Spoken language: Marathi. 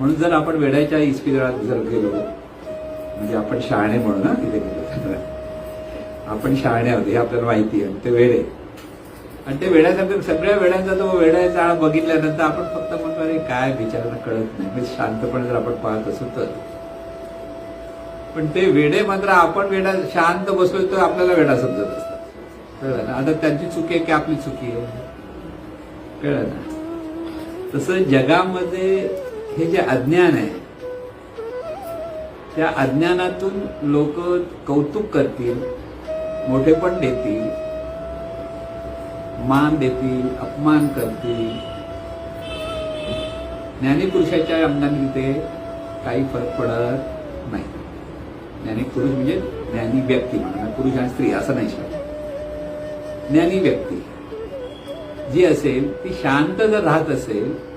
म्हणून जर आपण वेड्याच्या इस्पितळात जर गेलो म्हणजे आपण शहाणे म्हणू ना तिथे गेलो. आपण शहाणे आहोत हे आपल्याला माहिती आहे ते वेडे. आणि ते वेड्यासारखं सगळ्या वेड्यांचा तो वेड्याचा बघितल्यानंतर आपण फक्त म्हणतो अरे काय विचारांना कळत नाही. म्हणजे शांतपणे जर आपण पाहत असू तर. पण ते वेडे मात्र आपण वेडा शांत बसलो तर आपल्याला वेडा समजत असतात. कळलं ना? आता त्यांची चुकी आहे की आपली चुकी आहे? कळलं ना? तसं जगामध्ये हे जे अज्ञान आहे त्या अज्ञानातून लोक कौतुक करतील मोठेपण देतील मान देतील अपमान करतील. ज्ञानीपुरुषाच्या अंगाने ते काही फरक पडत नाही. ज्ञानी पुरुष म्हणजे ज्ञानी व्यक्ती म्हणा पुरुष आणि स्त्री असं नाही शब्द ज्ञानी व्यक्ती जी असेल ती शांत जर राहत असेल